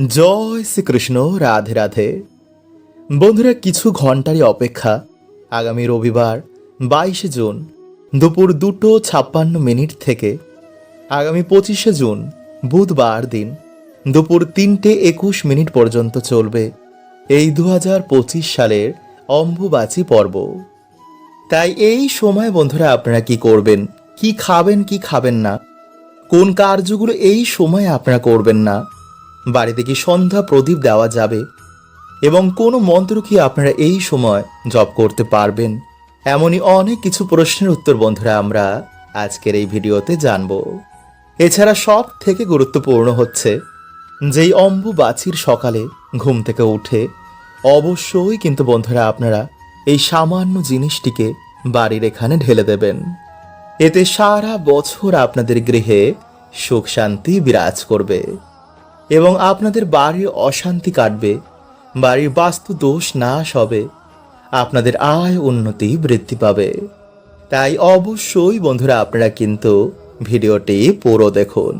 জয় শ্রীকৃষ্ণ, রাধে রাধে। বন্ধুরা, কিছু ঘন্টারই অপেক্ষা। আগামী রবিবার, বাইশে জুন, দুপুর দুটো ছাপ্পান্ন মিনিট থেকে আগামী পঁচিশে জুন, বুধবার দিন, দুপুর তিনটে একুশ মিনিট পর্যন্ত চলবে এই দু হাজার পঁচিশ সালের অম্বুবাচী পর্ব। তাই এই সময়, বন্ধুরা, আপনারা কি করবেন? কি খাবেন কি খাবেন না? কোন কার্যগুলো এই সময় আপনারা করবেন না? বাড়িতে কি সন্ধ্যা প্রদীপ দেওয়া যাবে? এবং কোনো মন্ত্র কি আপনারা এই সময় জপ করতে পারবেন? এমনই অনেক কিছু প্রশ্নের উত্তর বন্ধুরা আমরা আজকের এই ভিডিওতে জানব। এছাড়া সব থেকে গুরুত্বপূর্ণ হচ্ছে, যেই অম্বুবাছির সকালে ঘুম থেকে উঠে অবশ্যই কিন্তু বন্ধুরা আপনারা এই সামান্য জিনিসটিকে বাড়ির এখানে ঢেলে দেবেন। এতে সারা বছর আপনাদের গৃহে সুখ শান্তি বিরাজ করবে। এবং আপনাদের বাড়ির অশান্তি কাটবে, বাড়ির বাস্তু দোষ নাশ হবে, আপনাদের আয় উন্নতি বৃদ্ধি পাবে। তাই অবশ্যই বন্ধুরা আপনারা কিন্তু ভিডিওটি পুরো দেখুন।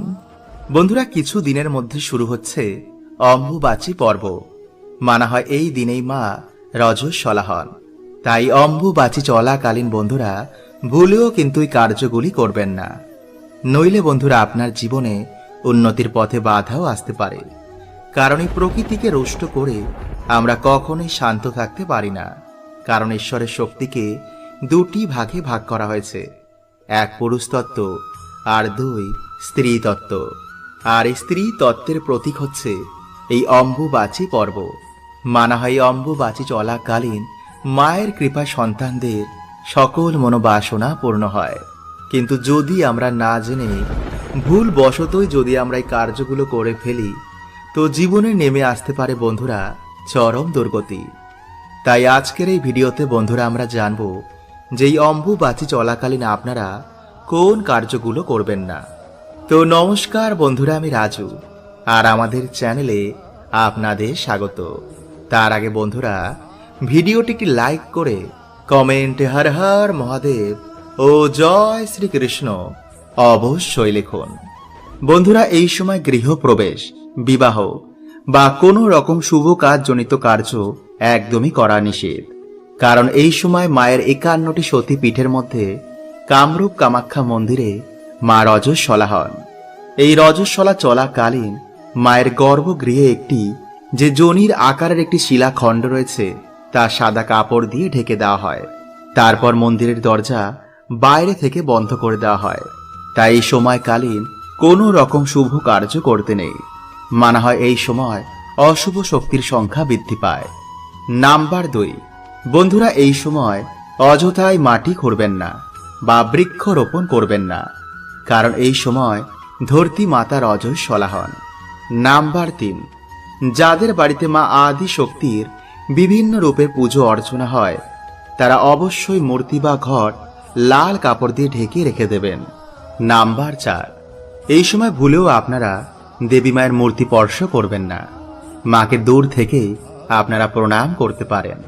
বন্ধুরা কিছু দিনের মধ্যে শুরু হচ্ছে অম্বুবাচী পর্ব। মানা হয় এই দিনেই মা রজস্বলা হন তাই অম্বুবাচী চলাকালীন বন্ধুরা ভুলেও কিন্তু এই কার্যগুলি করবেন না। নইলে বন্ধুরা আপনার জীবনে উন্নতির পথে বাধাও আসতে পারে। কারণ এই প্রকৃতিকে রুষ্ট করে আমরা কখনোই শান্ত থাকতে পারি না। কারণ ঈশ্বরের শক্তিকে দুটি ভাগে ভাগ করা হয়েছে। এক পুরুষ তত্ত্ব আর দুই স্ত্রী তত্ত্ব আর স্ত্রী তত্ত্বের প্রতীক হচ্ছে এই অম্বুবাচী পর্ব। মানা হয় অম্বুবাচী চলাকালীন মায়ের কৃপা সন্তানদের সকল মনোবাসনা পূর্ণ হয়। কিন্তু যদি আমরা না জেনে ভুল বশতই যদি আমরা এই কার্যগুলো করে ফেলি, তো জীবনে নেমে আসতে পারে বন্ধুরা চরম দুর্গতি। তাই আজকের এই ভিডিওতে বন্ধুরা আমরা জানব যে এই অম্বুবাচী চলাকালীন আপনারা কোন কার্যগুলো করবেন না। তো নমস্কার বন্ধুরা, আমি রাজু, আর আমাদের চ্যানেলে আপনাদের স্বাগত। তার আগে বন্ধুরা, ভিডিওটিকে লাইক করে কমেন্টে হর হর মহাদেব ও জয় শ্রীকৃষ্ণ। অবশ্যই লিখুন। বন্ধুরা, এই সময় গৃহপ্রবেশ, বিবাহ বা কোনো রকম শুভ কাজ জনিত কার্য একদমই করা নিষেধ। কারণ এই সময় মায়ের একান্নটি সতী পীঠের মধ্যে কামরূপ কামাখ্যা মন্দিরে মা রজস্বলা হন। এই রজস্বলা চলাকালীন মায়ের গর্ভগৃহে একটি, যে জনির আকারের একটি শিলাখণ্ড রয়েছে, তা সাদা কাপড় দিয়ে ঢেকে দেওয়া হয়। তারপর মন্দিরের দরজা বাইরে থেকে বন্ধ করে দেওয়া হয়। তাই এই সময়কালীন কোনো রকম শুভ কার্য করতে নেই। মানা হয় এই সময় অশুভ শক্তির সংখ্যা বৃদ্ধি পায়। নাম্বার দুই। বন্ধুরা, এই সময় অযথায় মাটি খুঁড়বেন না বা বৃক্ষ রোপণ করবেন না, কারণ এই সময় ধরতি মাতার অজয় সলা হন নাম্বার তিন। যাদের বাড়িতে মা আদি শক্তির বিভিন্ন রূপের পুজো অর্চনা হয়, তারা অবশ্যই মূর্তি বা ঘর লাল কাপড় দিয়ে ঢেকে রেখে দেবেন। নাম্বার চার। এই সময় ভুলেও আপনারা দেবী মায়ের মূর্তি স্পর্শ করবেন না। মাকে দূর থেকেই আপনারা প্রণাম করতে পারেন।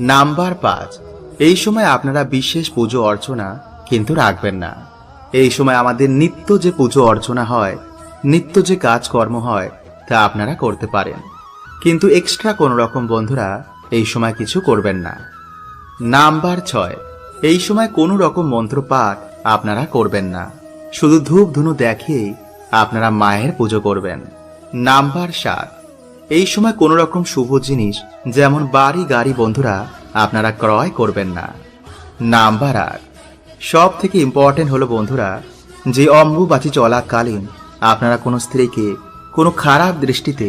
নাম্বার পাঁচ। এই সময় আপনারা বিশেষ পুজো অর্চনা কিন্তু রাখবেন না। এই সময় আমাদের নিত্য যে পুজো অর্চনা হয়, নিত্য যে কাজকর্ম হয়, তা আপনারা করতে পারেন। কিন্তু এক্সট্রা কোনো রকম বন্ধুরা এই সময় কিছু করবেন না। নাম্বার ছয়। এই সময় কোনো রকম মন্ত্রপাঠ আপনারা করবেন না। শুধু ধূপ ধুনু দেখেই আপনারা মায়ের পুজো করবেন। নাম্বার সাত। এই সময় কোনো রকম শুভ জিনিস, যেমন বাড়ি গাড়ি বন্ধুরা, আপনারা ক্রয় করবেন না। নাম্বার আট। সব থেকে ইম্পর্টেন্ট হলো বন্ধুরা, যে অম্বুবাচী চলাকালীন আপনারা কোনো স্ত্রীকে কোনো খারাপ দৃষ্টিতে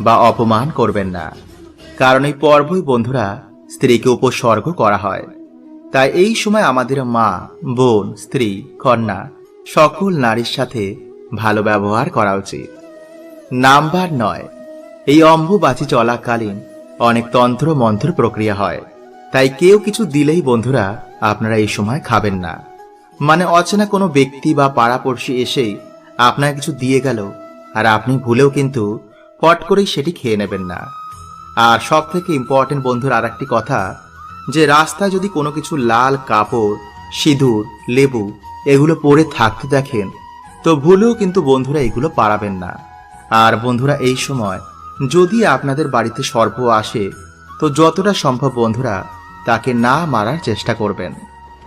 বা অপমান করবেন না। কারণ এই পর্বই বন্ধুরা, স্ত্রীকে উপসর্গ করা হয়। তাই এই সময় আমাদের মা, বোন, স্ত্রী, কন্যা, সকল নারীর সাথে ভালো ব্যবহার করা উচিত। নাম্বার নয়, এই অম্বুবাচী চলাকালীন অনেক তন্ত্র মন্ত্র প্রক্রিয়া হয়। তাই কেউ কিছু দিলেই বন্ধুরা আপনারা এই সময় খাবেন না। মানে অচেনা কোনো ব্যক্তি বা পাড়াপড়শি এসেই আপনার কিছু দিয়ে গেল আর আপনি ভুলেও কিন্তু পট করেই সেটি খেয়ে নেবেন না। আর সব থেকে ইম্পর্টেন্ট বন্ধুর আর একটি কথা যে রাস্তায় যদি কোনো কিছু লাল কাপড়, সিঁদুর, লেবু এগুলো পরে থাকতে দেখেন, তো ভুলেও কিন্তু বন্ধুরা এগুলো পারাবেন না। আর বন্ধুরা, এই সময় যদি আপনাদের বাড়িতে সর্প আসে, তো যতটা সম্ভব বন্ধুরা তাকে না মারার চেষ্টা করবেন।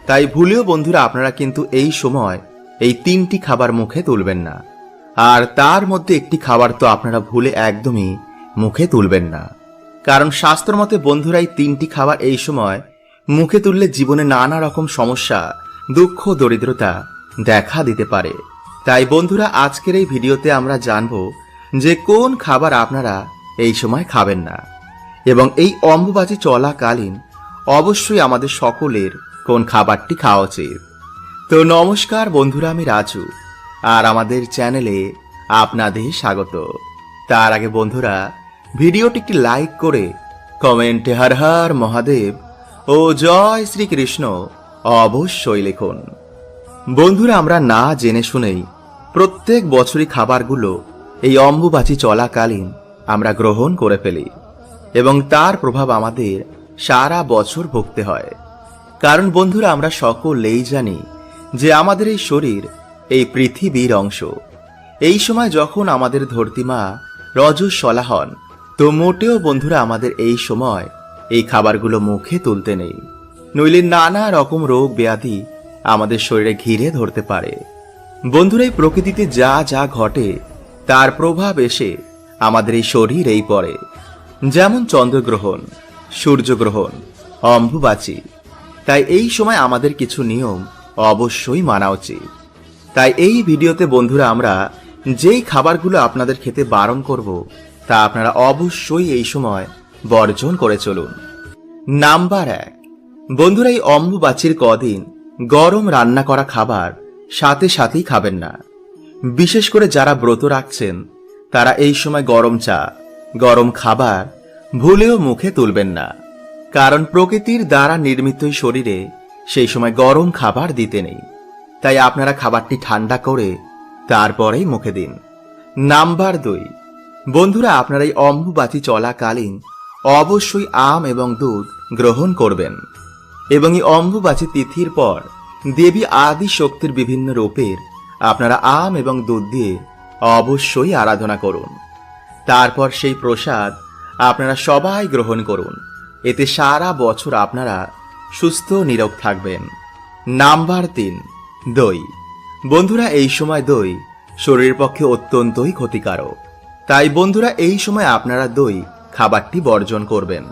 তাই ভুলেও বন্ধুরা আপনারা কিন্তু এই সময় এই তিনটি খাবার মুখে তুলবেন না। আর তার মধ্যে একটি খাবার তো আপনারা ভুলে একদমই মুখে তুলবেন না। কারণ শাস্ত্র মতে বন্ধুরা এই তিনটি খাবার এই সময় মুখে তুললে জীবনে নানা রকম সমস্যা, দুঃখ, দরিদ্রতা দেখা দিতে পারে। তাই বন্ধুরা, আজকের এই ভিডিওতে আমরা জানব যে কোন খাবার আপনারা এই সময় খাবেন না। এবং এই অম্বুবাচী চলাকালীন অবশ্যই আমাদের সকলের কোন খাবারটি খাওয়া উচিত। তো নমস্কার বন্ধুরা, আমি রাজু আর আমাদের চ্যানেলে আপনাদের স্বাগত। তার আগে বন্ধুরা ভিডিওটি একটি লাইক করে কমেন্টে হর হর মহাদেব ও জয় শ্রীকৃষ্ণ অবশ্যই লিখুন। বন্ধুরা, আমরা না জেনে শুনেই প্রত্যেক বছরই খাবারগুলো এই অম্বুবাচী চলাকালীন আমরা গ্রহণ করে ফেলি এবং তার প্রভাব আমাদের সারা বছর ভুগতে হয়। কারণ বন্ধুরা, আমরা সকলেই জানি যে আমাদের এই শরীর এই পৃথিবীর অংশ। এই সময় যখন আমাদের ধরতিমা রজস্বলা হন তো মোটেও বন্ধুরা আমাদের এই সময় এই খাবারগুলো মুখে তুলতে নেই। নইলে নানা রকম রোগ ব্যাধি আমাদের শরীরে ঘিরে ধরতে পারে। বন্ধুরা, এই প্রকৃতিতে যা যা ঘটে, তার প্রভাব এসে আমাদের এই শরীর এই পড়ে। যেমন চন্দ্রগ্রহণ, সূর্যগ্রহণ, অম্বুবাচী। তাই এই সময় আমাদের কিছু নিয়ম অবশ্যই মানা উচিত। তাই এই ভিডিওতে বন্ধুরা আমরা যেই খাবারগুলো আপনাদের খেতে বারণ করব তা আপনারা অবশ্যই এই সময় বর্জন করে চলুন। নাম্বার এক। বন্ধুরা, এই অম্বুবাচির কদিন গরম রান্না করা খাবার সাথে সাথেই খাবেন না। বিশেষ করে যারা ব্রত রাখছেন, তারা এই সময় গরম চা, গরম খাবার ভুলেও মুখে তুলবেন না। কারণ প্রকৃতির দ্বারা নির্মিত শরীরে সেই সময় গরম খাবার দিতে নেই। তাই আপনারা খাবারটি ঠান্ডা করে তারপরেই মুখে দিন। নাম্বার দুই। বন্ধুরা, আপনারা এই অম্বুবাচী চলাকালীন অবশ্যই আম এবং দুধ গ্রহণ করবেন। এবং এই অম্বুবাচী তিথির পর দেবী আদি শক্তির বিভিন্ন রূপের আপনারা আম এবং দুধ দিয়ে অবশ্যই আরাধনা করুন। তারপর সেই প্রসাদ আপনারা সবাই গ্রহণ করুন। এতে সারা বছর আপনারা সুস্থ নিরোগ থাকবেন। নাম্বার তিন, দই। বন্ধুরা, এই সময় দই শরীরের পক্ষে অত্যন্তই ক্ষতিকারক। তাই বন্ধুরা, এই সময় আপনারা দই খাবারটি বর্জন করবেন।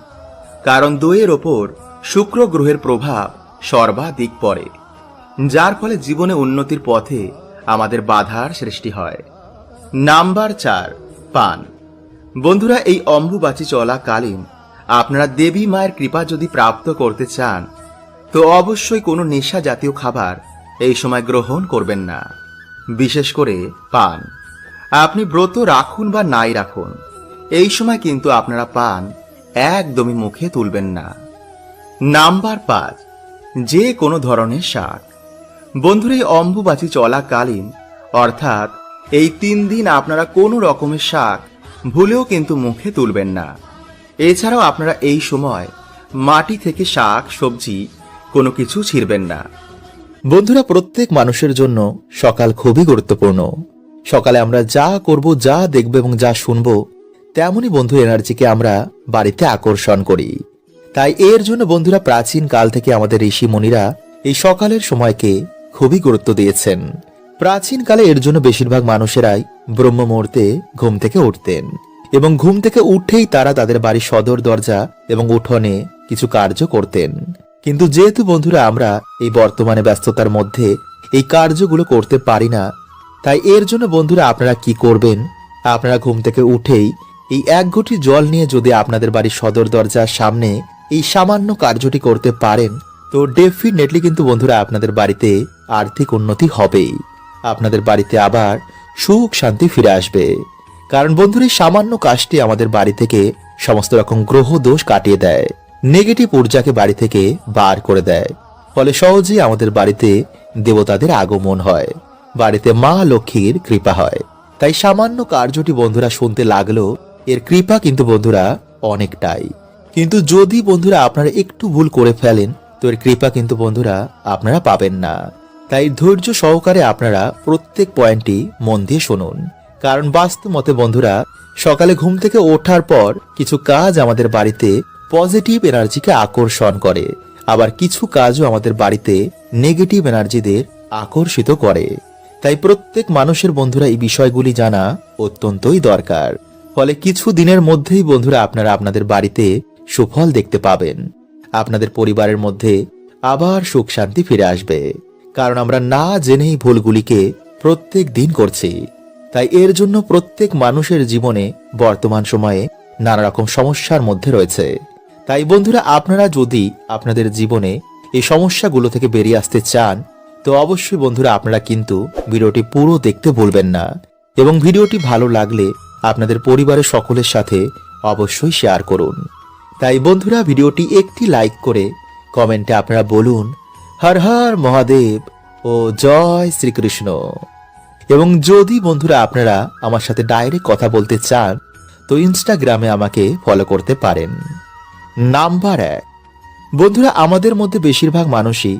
কারণ দইয়ের ওপর শুক্র গ্রহের প্রভাব সর্বাধিক পড়ে, যার ফলে জীবনে উন্নতির পথে আমাদের বাধার সৃষ্টি হয়। নাম্বার চার, পান। বন্ধুরা, এই অম্বুবাচী চলাকালীন আপনারা দেবী মায়ের কৃপা যদি প্রাপ্ত করতে চান, তো অবশ্যই কোনো নেশা জাতীয় খাবার এই সময় গ্রহণ করবেন না, বিশেষ করে পান। আপনি ব্রত রাখুন বা নাই রাখুন, এই সময় কিন্তু আপনারা পান, একদমই মুখে তুলবেন না। নাম্বার পাঁচ, যে কোনো ধরনের শাক। বন্ধুরা, এই অম্বুবাচী চলাকালীন, অর্থাৎ এই তিন দিন আপনারা কোনো রকমের শাক ভুলেও কিন্তু মুখে তুলবেন না। এছাড়াও আপনারা এই সময় মাটি থেকে শাক, সবজি, কোনো কিছু ছিঁড়বেন না। বন্ধুরা, প্রত্যেক মানুষের জন্য সকাল খুবই গুরুত্বপূর্ণ। সকালে আমরা যা করব, যা দেখব এবং যা শুনব, তেমনই বন্ধু এনার্জিকে আমরা বাড়িতে আকর্ষণ করি। তাই এর জন্য বন্ধুরা প্রাচীন কাল থেকে আমাদের ঋষি মুনিরা এই সকালের সময়কে খুবই গুরুত্ব দিয়েছেন। প্রাচীন কালে এর জন্য বেশিরভাগ মানুষেরাই ব্রহ্ম মুহূর্তে ঘুম থেকে উঠতেন এবং ঘুম থেকে উঠেই তারা তাদের বাড়ির সদর দরজা এবং উঠোনে কিছু কার্য করতেন। কিন্তু যেহেতু বন্ধুরা আমরা এই বর্তমানে ব্যস্ততার মধ্যে এই কার্যগুলো করতে পারি না তাই এর জন্য বন্ধুরা আপনারা কি করবেন? আপনারা ঘুম থেকে উঠেই এই এক ঘটি জল নিয়ে যদি আপনাদের বাড়ির সদর দরজার সামনে এই সামান্য কার্যটি করতে পারেন, তো ডেফিনেটলি কিন্তু বন্ধুরা আপনাদের বাড়িতে আর্থিক উন্নতি হবেই। আপনাদের বাড়িতে আবার সুখ শান্তি ফিরে আসবে। কারণ বন্ধুরা, এই সামান্য কাজটি আমাদের বাড়ি থেকে সমস্ত রকম গ্রহ দোষ কাটিয়ে দেয়। নেগেটিভ ঊর্জাকে বাড়ি থেকে বার করে দেয়। ফলে সহজেই আমাদের বাড়িতে দেবতাদের আগমন হয়। বাড়িতে মা লক্ষ্মীর কৃপা হয়। তাই সামান্য কার্যটি বন্ধুরা শুনতে লাগল, এর কৃপা কিন্তু বন্ধুরা অনেকটাই। কিন্তু যদি বন্ধুরা আপনারা একটু ভুল করে ফেলেন, তো এর কৃপা কিন্তু বন্ধুরা আপনারা পাবেন না। তাই ধৈর্য সহকারে আপনারা প্রত্যেক পয়েন্টটি মন দিয়ে শুনুন। কারণ বাস্তু মতে বন্ধুরা, সকালে ঘুম থেকে ওঠার পর কিছু কাজ আমাদের বাড়িতে পজিটিভ এনার্জিকে আকর্ষণ করে। আবার কিছু কাজও আমাদের বাড়িতে নেগেটিভ এনার্জিদের আকর্ষিত করে। তাই প্রত্যেক মানুষের বন্ধুরা এই বিষয়গুলি জানা অত্যন্তই দরকার। ফলে কিছু দিনের মধ্যেই বন্ধুরা আপনারা আপনাদের বাড়িতে সুফল দেখতে পাবেন। আপনাদের পরিবারের মধ্যে আবার সুখ শান্তি ফিরে আসবে। কারণ আমরা না জেনেই ভুলগুলিকে প্রত্যেক দিন করছি। তাই এর জন্য প্রত্যেক মানুষের জীবনে বর্তমান সময়ে নানা রকম সমস্যার মধ্যে রয়েছে। তাই বন্ধুরা, আপনারা যদি আপনাদের জীবনে এই সমস্যাগুলো থেকে বেরিয়ে আসতে চান তো অবশ্যই বন্ধুরা আপনারা কিন্তু ভিডিওটি পুরো দেখতে ভুলবেন না এবং ভিডিওটি ভালো লাগলে আপনাদের পরিবারের সকলের সাথে অবশ্যই শেয়ার করুন। তাই বন্ধুরা ভিডিওটি একটি লাইক করে কমেন্টে আপনারা বলুন, হর হর মহাদেব ও জয় শ্রীকৃষ্ণ। এবং যদি বন্ধুরা আপনারা আমার সাথে ডাইরেক্ট কথা বলতে চান, তো ইনস্টাগ্রামে আমাকে ফলো করতে পারেন। নাম্বার এক। বন্ধুরা আমাদের মধ্যে বেশিরভাগ মানুষই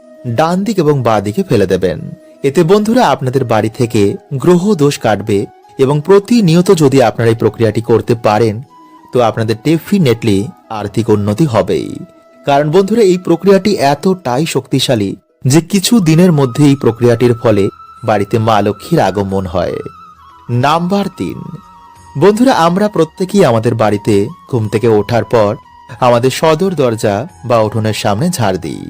ডান দিক এবং বাঁ দিকে ফেলে দেবেন। এতে বন্ধুরা আপনাদের বাড়ি থেকে গ্রহ দোষ কাটবে এবং প্রতিনিয়ত যদি আপনারা এই প্রক্রিয়াটি করতে পারেন, তো আপনাদের ডেফিনেটলি আর্থিক উন্নতি হবেই। কারণ বন্ধুরা, এই প্রক্রিয়াটি এতটাই শক্তিশালী যে কিছু দিনের মধ্যে এই প্রক্রিয়াটির ফলে বাড়িতে মা লক্ষ্মীর আগমন হয়। নাম্বার তিন। বন্ধুরা, আমরা প্রত্যেকেই আমাদের বাড়িতে ঘুম থেকে ওঠার পর আমাদের সদর দরজা বা উঠোনের সামনে ঝাড় দিই।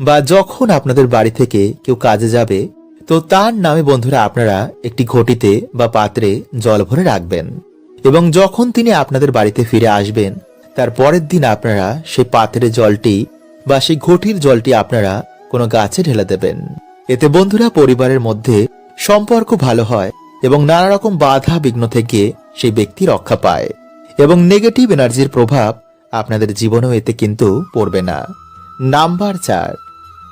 বা যখন আপনাদের বাড়ি থেকে কেউ কাজে যাবে, তো তার নামে বন্ধুরা আপনারা একটি ঘটিতে বা পাত্রে জল ভরে রাখবেন। এবং যখন তিনি আপনাদের বাড়িতে ফিরে আসবেন, তার পরের দিন আপনারা সেই পাত্রের জলটি বা সেই ঘটির জলটি আপনারা কোনো গাছে ঢেলে দেবেন। এতে বন্ধুরা পরিবারের মধ্যে সম্পর্ক ভালো হয় এবং নানা রকম বাধা বিঘ্ন থেকে সেই ব্যক্তি রক্ষা পায়। এবং নেগেটিভ এনার্জির প্রভাব আপনাদের জীবনেও এতে কিন্তু পড়বে না। নাম্বার চার।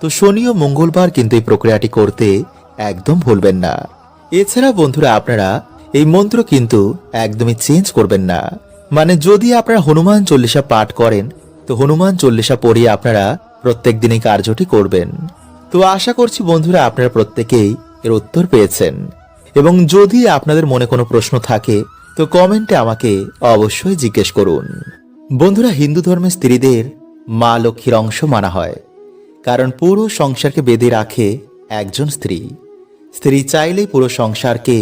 তো শনি ও মঙ্গলবার কিন্তু এই প্রক্রিয়াটি করতে একদম ভুলবেন না। এছাড়া বন্ধুরা আপনারা এই মন্ত্র কিন্তু একদমই চেঞ্জ করবেন না। মানে যদি আপনারা হনুমান চল্লিশা পাঠ করেন, তো হনুমান চল্লিশা পড়িয়ে আপনারা প্রত্যেক দিনই কার্যটি করবেন। তো আশা করছি বন্ধুরা আপনারা প্রত্যেকেই এর উত্তর পেয়েছেন। এবং যদি আপনাদের মনে কোনো প্রশ্ন থাকে, তো কমেন্টে আমাকে অবশ্যই জিজ্ঞেস করুন। বন্ধুরা হিন্দু ধর্মের স্ত্রীদের মা লক্ষ্মীর অংশ মানা হয়। কারণ পুরো সংসারকে বেঁধে রাখে একজন স্ত্রী। স্ত্রী চাইলেই পুরো সংসারকে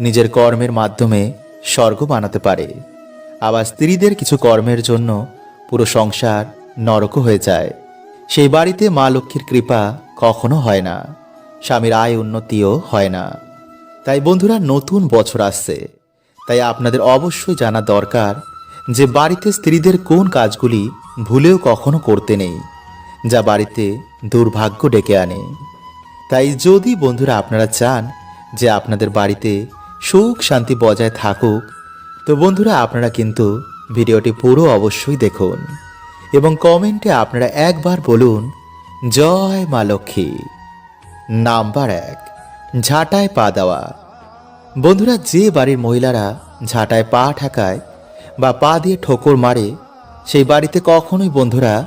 নিজের কর্মের মাধ্যমে স্বর্গ বানাতে পারে। আবার স্ত্রীদের কিছু কর্মের জন্য পুরো সংসার নরক হয়ে যায়। সেই বাড়িতে মা লক্ষ্মীর কৃপা কখনো হয় না, স্বামীর আয় উন্নতিও হয় না। তাই বন্ধুরা, নতুন বছর আসছে। তাই আপনাদের অবশ্যই জানা দরকার যে বাড়িতে স্ত্রীদের কোন কাজগুলি ভুলেও কখনো করতে নেই। যা বাড়িতে দুর্ভাগ্য ডেকে আনে। তাই যদি বন্ধুরা আপনারা চান যে আপনাদের বাড়িতে সুখ শান্তি বজায় থাকুক, তো বন্ধুরা আপনারা কিন্তু ভিডিওটি পুরো অবশ্যই দেখুন এবং কমেন্টে আপনারা একবার বলুন, জয় মা লক্ষ্মী। নাম্বার এক, ঝাঁটায় পা দেওয়া। বন্ধুরা, যে বাড়ির মহিলারা ঝাঁটায় পা ঠাকায় বা পা দিয়ে ঠোকর মারে, সেই বাড়িতে কখনোই বন্ধুরা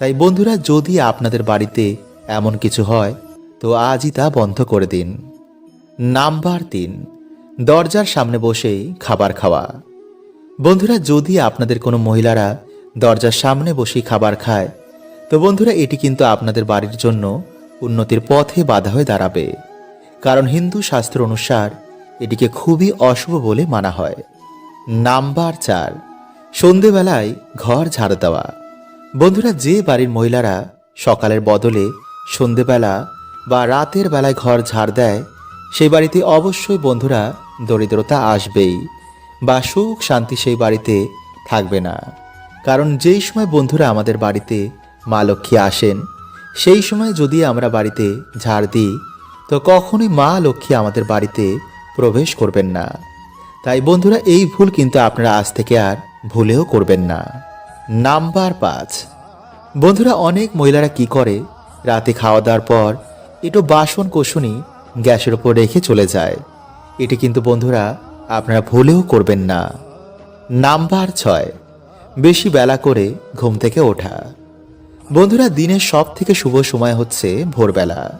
তাই বন্ধুরা, যদি আপনাদের বাড়িতে এমন কিছু হয়, তো আজই তা বন্ধ করে দিন। নাম্বার তিন, দরজার সামনে বসেই খাবার খাওয়া। বন্ধুরা, যদি আপনাদের কোনো মহিলারা দরজার সামনে বসেই খাবার খায়, তো বন্ধুরা, এটি কিন্তু আপনাদের বাড়ির জন্য উন্নতির পথে বাধা হয়ে দাঁড়াবে। কারণ হিন্দু শাস্ত্র অনুসার এটিকে খুবই অশুভ বলে মানা হয়। নাম্বার চার, সন্ধেবেলায় ঘর ঝাড় দেওয়া। বন্ধুরা, যে বাড়ির মহিলারা সকালের বদলে সন্ধেবেলা বা রাতের বেলায় ঘর ঝাড় দেয়, সেই বাড়িতে অবশ্যই বন্ধুরা দরিদ্রতা আসবেই বা সুখ শান্তি সেই বাড়িতে থাকবে না। কারণ যেই সময় বন্ধুরা আমাদের বাড়িতে মা লক্ষ্মী আসেন, সেই সময় যদি আমরা বাড়িতে ঝাড় দিই, তো কখনোই মা লক্ষ্মী আমাদের বাড়িতে প্রবেশ করবেন না। তাই বন্ধুরা, এই ভুল কিন্তু আপনারা আজ থেকে আর ভুলেও করবেন না। নাম্বার পাঁচ। বন্ধুরা, অনেক মহিলারা কি করে? রাতে খাওয়া দাওয়ার পর একটু বাসন কোষণই গ্যাসের ওপর রেখে চলে যায়। এটি কিন্তু, বন্ধুরা, আপনারা ভুলেও করবেন না। নাম্বার ছয়, বেশি বেলা করে ঘুম থেকে ওঠা। বন্ধুরা, দিনের সব থেকে শুভ সময় হচ্ছে ভোরবেলা।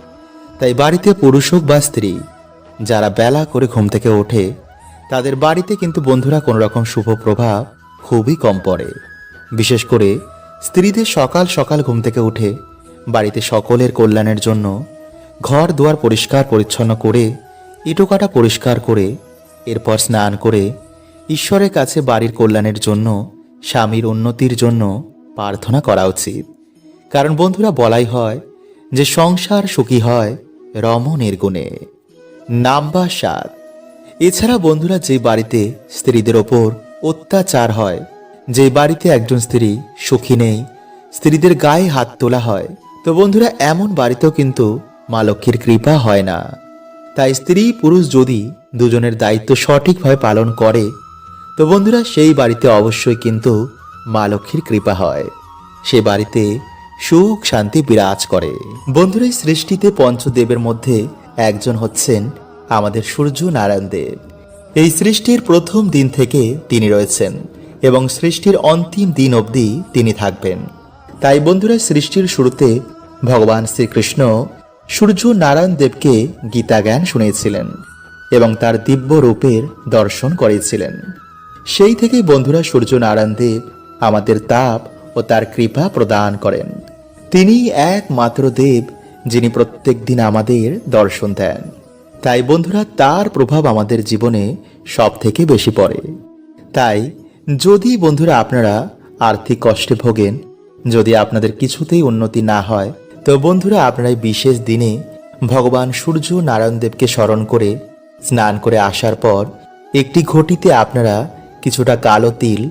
তাই বাড়িতে পুরুষ হোক বা স্ত্রী, যারা বেলা করে ঘুম থেকে ওঠে, তাদের বাড়িতে কিন্তু, বন্ধুরা কোনো রকম শুভ প্রভাব খুবই কম পড়ে। বিশেষ করে স্ত্রীদের সকাল সকাল ঘুম থেকে উঠে বাড়িতে সকলের কল্যাণের জন্য ঘর দুয়ার পরিষ্কার পরিচ্ছন্ন করে ইটোকাটা পরিষ্কার করে, এরপর স্নান করে ঈশ্বরের কাছে বাড়ির কল্যাণের জন্য, স্বামীর উন্নতির জন্য প্রার্থনা করা উচিত। কারণ বন্ধুরা, বলাই হয় যে সংসার সুখী হয় রমণের গুণে নাম্বার সাত। এছাড়া বন্ধুরা, যে বাড়িতে স্ত্রীদের ওপর অত্যাচার হয় যে বাড়িতে একজন স্ত্রী সুখী নেই, স্ত্রীদের গায়ে হাত তোলা হয়। তো বন্ধুরা, এমন বাড়িতেও কিন্তু মা লক্ষ্মীর কৃপা হয় না। তাই স্ত্রী পুরুষ যদি দুজনের দায়িত্ব সঠিকভাবে পালন করে, তো বন্ধুরা, সেই বাড়িতে অবশ্যই কিন্তু মা লক্ষ্মীর কৃপা হয়। সে বাড়িতে সুখ, শান্তি বিরাজ করে। বন্ধুরা সৃষ্টিতে পঞ্চদেবের মধ্যে একজন হচ্ছেন আমাদের সূর্য নারায়ণ দেব। এই সৃষ্টির প্রথম দিন থেকে তিনি রয়েছেন। এবং সৃষ্টির অন্তিম দিন অবধি তিনি থাকবেন। তাই বন্ধুরা, সৃষ্টির শুরুতে ভগবান শ্রীকৃষ্ণ সূর্য নারায়ণ দেবকে গীতা জ্ঞান শুনিয়েছিলেন এবং তার দিব্য রূপের দর্শন করেছিলেন। সেই থেকেই বন্ধুরা, সূর্য নারায়ণ দেব আমাদের তাপ ও তার কৃপা প্রদান করেন। তিনি একমাত্র দেব যিনি প্রত্যেক দিন আমাদের দর্শন দেন। তাই বন্ধুরা, তার প্রভাব আমাদের জীবনে সব থেকে বেশি পড়ে। তাই যদি বন্ধুরা আপনারা আর্থিক কষ্টে ভোগেন, যদি আপনাদের কিছুতেই উন্নতি না হয়, তো বন্ধুরা আপনারা বিশেষ দিনে ভগবান সূর্য নারায়ণ দেবকে স্মরণ করে, স্নান করে আসার পর একটি ঘটিতে আপনারা কিছুটা কালো তিল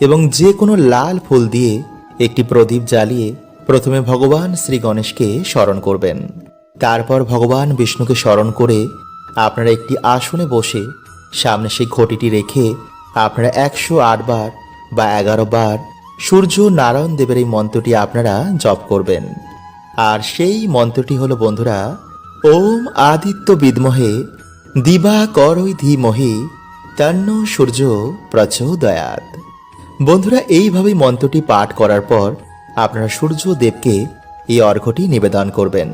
এবং যে কোনো লাল ফুল দিয়ে একটি প্রদীপ জ্বালিয়ে প্রথমে ভগবান শ্রী গণেশকে স্মরণ করবেন। তারপর ভগবান বিষ্ণুকে স্মরণ করে আপনারা একটি আসনে বসে সামনে সেই ঘটিটি রেখে আপনারা একশো বার বা এগারো বার সূর্য নারায়ণ দেবের এই মন্ত্রটি আপনারা জপ করবেন। আর সেই মন্ত্রটি হলো, বন্ধুরা, ওম আদিত্য বিদমহে, দিবা করই ধীমহি, তন্ন সূর্য প্রচোদয়াত বন্ধুরা, এইভাবেই মন্ত্রটি পাঠ করার পর আপনারা সূর্য দেবকে এই অর্ঘ্যটি নিবেদন করবেন।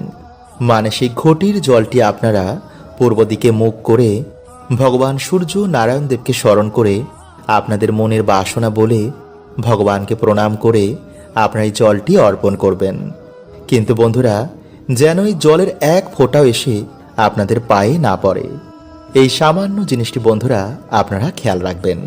মানসিক ঘটির জলটি আপনারা পূর্ব দিকে মুখ করে ভগবান সূর্য নারায়ণ দেবকে স্মরণ করে আপনাদের মনের বাসনা বলে ভগবানকে প্রণাম করে আপনার এই জলটি অর্পণ করবেন। কিন্তু বন্ধুরা, যেন এই জলের এক ফোঁটাও এসে আপনাদের পায়ে না পড়ে। এই সামান্য জিনিসটি বন্ধুরা আপনারা খেয়াল রাখবেন।